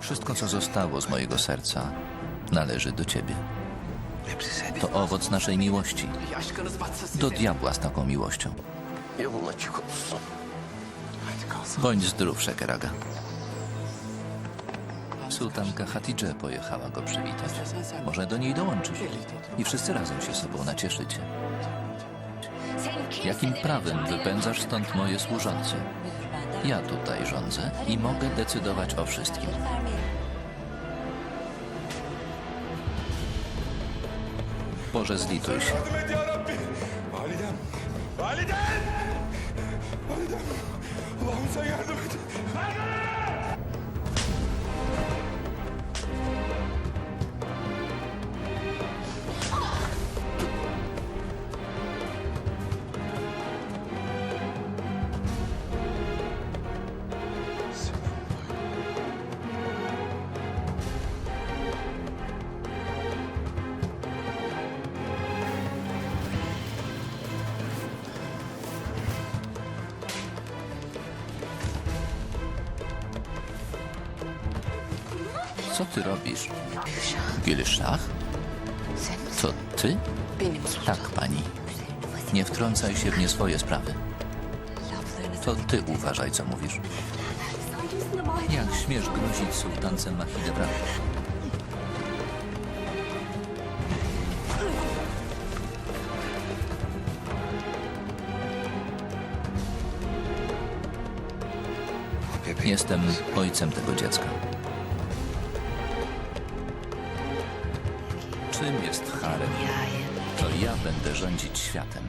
Wszystko, co zostało z mojego serca, należy do ciebie. To owoc naszej miłości. Do diabła z taką miłością. Bądź zdrów, Szekeraga. Sultanka Hatidże pojechała go przywitać. Może do niej dołączysz i wszyscy razem się sobą nacieszycie. Jakim prawem wypędzasz stąd moje służące? Ja tutaj rządzę i mogę decydować o wszystkim. Boże, zlituj się. Co ty robisz? Gilszach? To ty? Tak, pani. Nie wtrącaj się w nie swoje sprawy. To ty uważaj, co mówisz. Jak śmiesz grozić sułtance Mahidebra? Jestem ojcem tego dziecka. Czym jest harem? To ja będę rządzić światem.